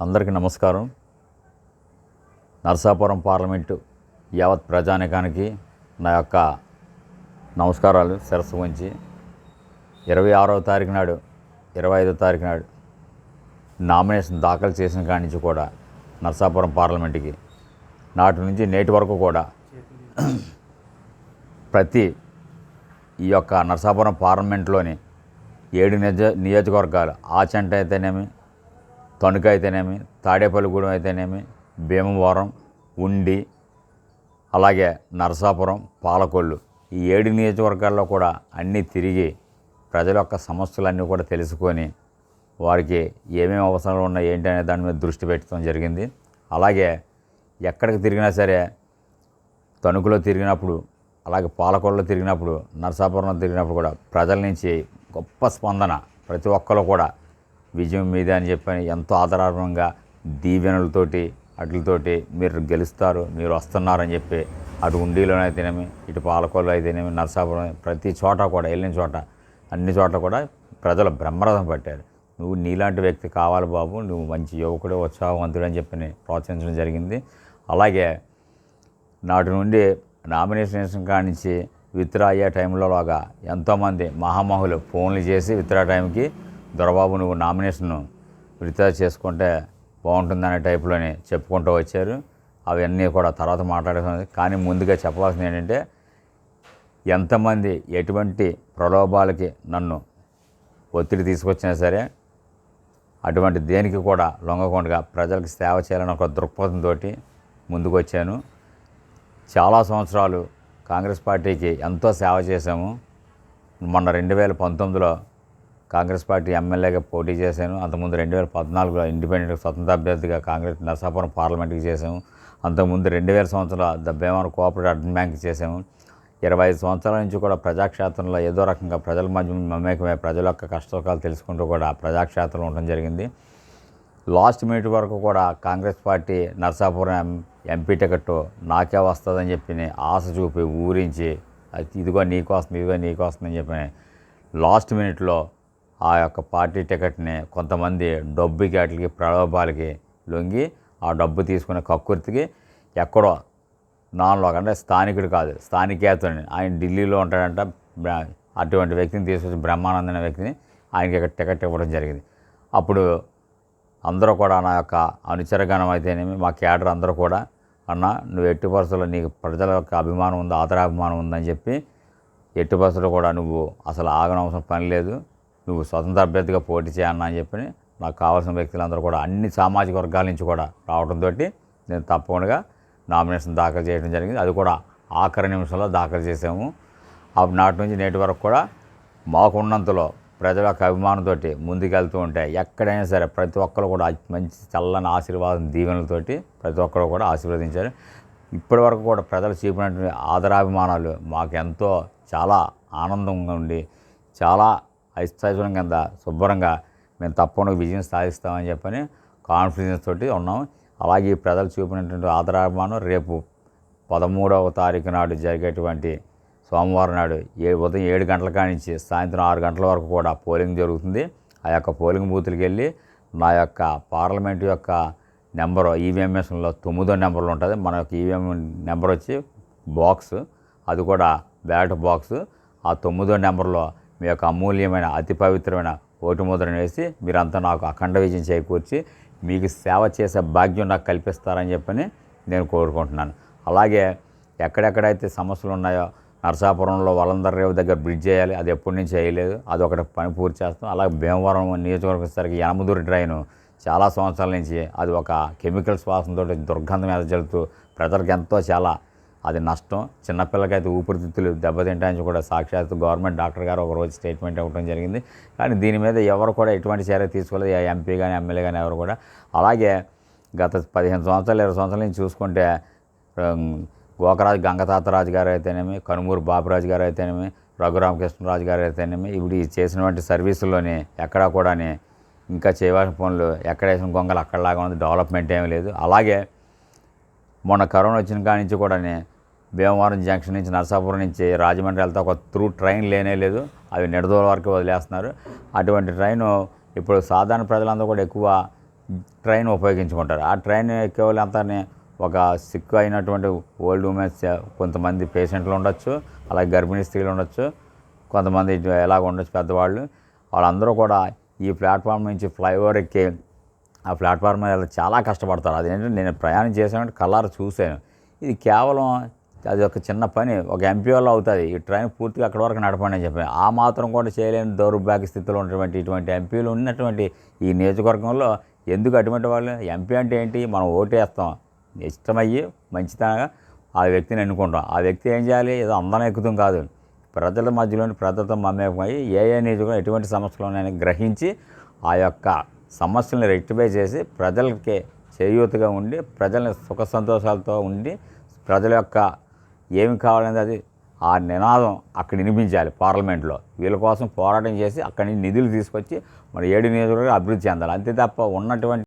అందరికీ నమస్కారం. నరసాపురం పార్లమెంటు యావత్ ప్రజానికానికి నా యొక్క నమస్కారాలు శిరస్సు ఉంచి ఇరవై ఆరవ తారీఖు నాడు ఇరవై ఐదో తారీఖు నాడు నామినేషన్ దాఖలు చేసిన కాడి నుంచి కూడా నరసాపురం పార్లమెంటుకి నాటి నుంచి నేటి వరకు కూడా ప్రతి ఈ యొక్క నరసాపురం పార్లమెంట్లోని ఏడు నిజ నియోజకవర్గాలు ఆచంట అయితేనేమి తణుక అయితేనేమి తాడేపల్లిగూడెం అయితేనేమి భీమవరం ఉండి అలాగే నరసాపురం పాలకొల్లు ఈ ఏడు నియోజకవర్గాల్లో కూడా అన్నీ తిరిగి ప్రజల యొక్క సమస్యలన్నీ కూడా తెలుసుకొని వారికి ఏమేమి అవసరాలు ఉన్నాయి ఏంటి అనే దాని మీద దృష్టి పెట్టడం జరిగింది. అలాగే ఎక్కడికి తిరిగినా సరే తణుకులో తిరిగినప్పుడు అలాగే పాలకొల్లో తిరిగినప్పుడు నరసాపురంలో తిరిగినప్పుడు కూడా ప్రజల నుంచి గొప్ప స్పందన ప్రతి ఒక్కరు కూడా విజయం మీదే అని చెప్పని ఎంతో ఆధారంగా దీవెనలతోటి అట్లతోటి మీరు గెలుస్తారు మీరు వస్తున్నారని చెప్పి అటు ఉండిలోనైతేనేమి అయితేనేమి ఇటు పాలకోలు అయితేనేమి నరసాపురం ప్రతి చోట కూడా వెళ్ళిన చోట అన్ని చోట్ల కూడా ప్రజలు బ్రహ్మరథం పట్టారు. నువ్వు నీలాంటి వ్యక్తి కావాలి బాబు నువ్వు మంచి యువకుడు ఉత్సాహవంతుడు అని చెప్పి ప్రోత్సహించడం జరిగింది. అలాగే నాటి నుండి నామినేషన్ కాడి నుంచి విత్డ్రా అయ్యే టైంలో లాగా ఎంతోమంది మహామహులు ఫోన్లు చేసి విత్డ్రా టైంకి దొరబాబు నువ్వు నామినేషన్ విత్డ్రా చేసుకుంటే బాగుంటుందనే టైప్లోనే చెప్పుకుంటూ వచ్చారు. అవన్నీ కూడా తర్వాత మాట్లాడుతుంది కానీ ముందుగా చెప్పవలసింది ఏంటంటే ఎంతమంది ఎటువంటి ప్రలోభాలకి నన్ను ఒత్తిడి తీసుకొచ్చినా సరే అటువంటి దేనికి కూడా లొంగకుండా ప్రజలకు సేవ చేయాలని ఒక దృక్పథంతో ముందుకు వచ్చాను చాలా సంవత్సరాలు కాంగ్రెస్ పార్టీకి ఎంతో సేవ చేశాము. మొన్న రెండు వేల పంతొమ్మిదిలో కాంగ్రెస్ పార్టీ ఎమ్మెల్యేగా పోటీ చేశాను. అంతకుముందు రెండు వేల పద్నాలుగులో ఇండిపెండెంట్ స్వతంత్ర అభ్యర్థిగా కాంగ్రెస్ నరసాపురం పార్లమెంట్కి చేశాము. అంతకుముందు రెండు వేల సంవత్సరాల the Bhimavaram cooperative urban bank చేశాము. ఇరవై ఐదు సంవత్సరాల నుంచి కూడా ప్రజాక్షేత్రంలో ఏదో రకంగా ప్రజల మధ్య మమేకమై ప్రజల యొక్క కష్టసుఖాలు తెలుసుకుంటూ కూడా ప్రజాక్షేత్రంలో ఉండడం జరిగింది. లాస్ట్ మినిట్ వరకు కూడా Congress party Narsapuram M MP ticket నాకే వస్తుందని చెప్పి ఆశ చూపి ఊరించి అది ఇదిగో నీకు వస్తుంది ఇదిగో నీకు వస్తుందని చెప్పి లాస్ట్ మినిట్లో ఆ యొక్క పార్టీ టికెట్ని కొంతమంది డబ్బుకి వాటికి ప్రలోభాలకి లొంగి ఆ డబ్బు తీసుకునే కక్కుర్తికి ఎక్కడో నాన్లో అంటే స్థానికుడు కాదు స్థానికేతుడిని ఆయన ఢిల్లీలో ఉంటాడంట అటువంటి వ్యక్తిని తీసుకొచ్చి బ్రహ్మానందం అనే వ్యక్తిని ఆయనకి ఇక్కడ టికెట్ ఇవ్వడం జరిగింది. అప్పుడు అందరూ కూడా నా యొక్క అనుచరగణం అయితేనేమి మా క్యాడర్ అందరూ కూడా అన్న నువ్వు ఎట్టి పరిస్థితుల్లో నీకు ప్రజల యొక్క అభిమానం ఉంది ఆదరాభిమానం ఉందని చెప్పి ఎట్టి పరిస్థితుల్లో కూడా నువ్వు అసలు ఆగనవసరం పని లేదు. నువ్వు స్వతంత్ర అభ్యర్థిగా పోటీ చేయన్న అని చెప్పి నాకు కావాల్సిన వ్యక్తులందరూ కూడా అన్ని సామాజిక వర్గాల నుంచి కూడా రావడంతో నేను తప్పకుండా నామినేషన్ దాఖలు చేయడం జరిగింది. అది కూడా ఆఖరి నిమిషంలో దాఖలు చేసాము అప్పుడు నాటి నుంచి నేటి వరకు కూడా మాకున్నంతలో ప్రజల యొక్క అభిమానంతో ముందుకెళ్తూ ఉంటే ఎక్కడైనా సరే ప్రతి ఒక్కరు కూడా మంచి చల్లని ఆశీర్వాదం దీవెనలతోటి ప్రతి ఒక్కరు కూడా ఆశీర్వదించారు. ఇప్పటి వరకు కూడా ప్రజలు చూపినటువంటి ఆదరాభిమానాలు మాకెంతో చాలా ఆనందంగా ఉండి చాలా ఐశ్వర్యం కింద శుభ్రంగా మేము తప్పకుండా విజయం సాధిస్తామని చెప్పని కాన్ఫిడెన్స్ తోటి ఉన్నాం. అలాగే ఈ ప్రజలు చూపినటువంటి ఆదరాభిమానం రేపు పదమూడవ తారీఖు నాడు జరిగేటువంటి సోమవారం నాడు ఏ ఉదయం ఏడు గంటల కాడి నుంచి సాయంత్రం ఆరు గంటల వరకు కూడా పోలింగ్ జరుగుతుంది. ఆ యొక్క పోలింగ్ బూత్లకు వెళ్ళి నా యొక్క పార్లమెంట్ యొక్క నెంబరు ఈవీఎం మిషన్లో తొమ్మిదో నెంబర్లు ఉంటుంది. మన యొక్క ఈవీఎం నెంబర్ వచ్చి బాక్స్ అది కూడా బ్యాలెట్ బాక్స్. ఆ తొమ్మిదో నెంబర్లో మీ యొక్క అమూల్యమైన అతి పవిత్రమైన ఓటు ముద్రను వేసి మీరంతా నాకు అఖండ విజయం చేకూర్చి మీకు సేవ చేసే భాగ్యం నాకు కల్పిస్తారని చెప్పని నేను కోరుకుంటున్నాను. అలాగే ఎక్కడెక్కడైతే సమస్యలు ఉన్నాయో నరసాపురంలో వలందర్ రేవు దగ్గర బ్రిడ్జ్ చేయాలి అది ఎప్పటి నుంచి చేయలేదు అది ఒకటి పని పూర్తి చేస్తాం. అలాగే భీమవరం నియోజకవర్గసరికి వచ్చేసరికి యనమదూరి డ్రైను చాలా సంవత్సరాల నుంచి అది ఒక కెమికల్ శ్వాసంతో దుర్గంధం ఎదజల్లుతూ ప్రజలకు ఎంతో చాలా అది నష్టం. చిన్నపిల్లకైతే ఊపిరితిత్తులు దెబ్బతింటాయని కూడా సాక్షాత్ గవర్నమెంట్ డాక్టర్ గారు ఒకరోజు స్టేట్మెంట్ ఇవ్వడం జరిగింది. కానీ దీని మీద ఎవరు కూడా ఎటువంటి చర్య తీసుకోలేదు. ఎంపీ కానీ ఎమ్మెల్యే కానీ ఎవరు కూడా. అలాగే గత పదిహేను సంవత్సరాలు ఇరవై సంవత్సరాల నుంచి చూసుకుంటే గోకరాజు గంగతాతరాజు గారు అయితేనేమి కనుమూరు బాబురాజు గారు అయితేనేమి రఘురామకృష్ణరాజు గారు అయితేనేమి ఇప్పుడు చేసినటువంటి సర్వీసుల్లోని ఎక్కడా కూడాని ఇంకా చేయవలసిన పనులు ఎక్కడ వేసిన గొంగలు అక్కడలాగా ఉంది డెవలప్మెంట్ ఏమీ లేదు. అలాగే మొన్న కరోనా వచ్చిన కాడి నుంచి కూడా భీమవరం జంక్షన్ నుంచి నరసాపురం నుంచి రాజమండ్రి వెళ్తే ఒక త్రూ ట్రైన్ లేనే లేదు. అవి నిడదోల వరకు వదిలేస్తున్నారు. అటువంటి ట్రైను ఇప్పుడు సాధారణ ప్రజలందరూ కూడా ఎక్కువ ట్రైన్ ఉపయోగించుకుంటారు. ఆ ట్రైన్ ఎక్కేవాళ్ళు అంతా ఒక సిక్ అయినటువంటి ఓల్డ్ ఉమెన్స్ కొంతమంది పేషెంట్లు ఉండొచ్చు అలాగే గర్భిణీ స్త్రీలు ఉండొచ్చు కొంతమంది ఎలాగ ఉండొచ్చు పెద్దవాళ్ళు. వాళ్ళందరూ కూడా ఈ ప్లాట్ఫామ్ నుంచి ఫ్లైఓవర్ ఎక్కి ఆ ప్లాట్ఫామ్ మీద చాలా కష్టపడతారు. అదేంటంటే నేను ప్రయాణం చేసానంటే కలర్ చూశాను. ఇది కేవలం అది ఒక చిన్న పని ఒక ఎంపీ వల్ల అవుతుంది ఈ ట్రైన్ పూర్తిగా అక్కడి వరకు నడపండి అని చెప్పాను ఆ మాత్రం కూడా చేయలేని దౌర్భాగ్య స్థితిలో ఉన్నటువంటి ఇటువంటి ఎంపీలు ఉన్నటువంటి ఈ నియోజకవర్గంలో ఎందుకు అటువంటి వాళ్ళు? ఎంపీ అంటే ఏంటి? మనం ఓటేస్తాం. ఇష్టమయ్యి మంచితనంగా ఆ వ్యక్తిని ఎన్నుకుంటాం. ఆ వ్యక్తి ఏం చేయాలి? ఏదో అందరం ఎక్కుతాం కాదు. ప్రజల మధ్యలోని ప్రజలతో మమేకమై ఏ ఏ నియోజకవర్గం ఎటువంటి సమస్యలు ఉన్నాయని గ్రహించి ఆ యొక్క సమస్యలను రెక్టిఫై చేసి ప్రజలకి చేయూతగా ఉండి ప్రజల్ని సుఖ సంతోషాలతో ఉండి ప్రజల యొక్క ఏమి కావాలనేది అది ఆ నినాదం అక్కడ వినిపించాలి పార్లమెంట్లో. వీళ్ళ కోసం పోరాటం చేసి అక్కడి నుంచి నిధులు తీసుకొచ్చి మరి ఏడు నియోజకవర్గాలు అభివృద్ధి చెందాలి. అంతే తప్ప ఉన్నటువంటి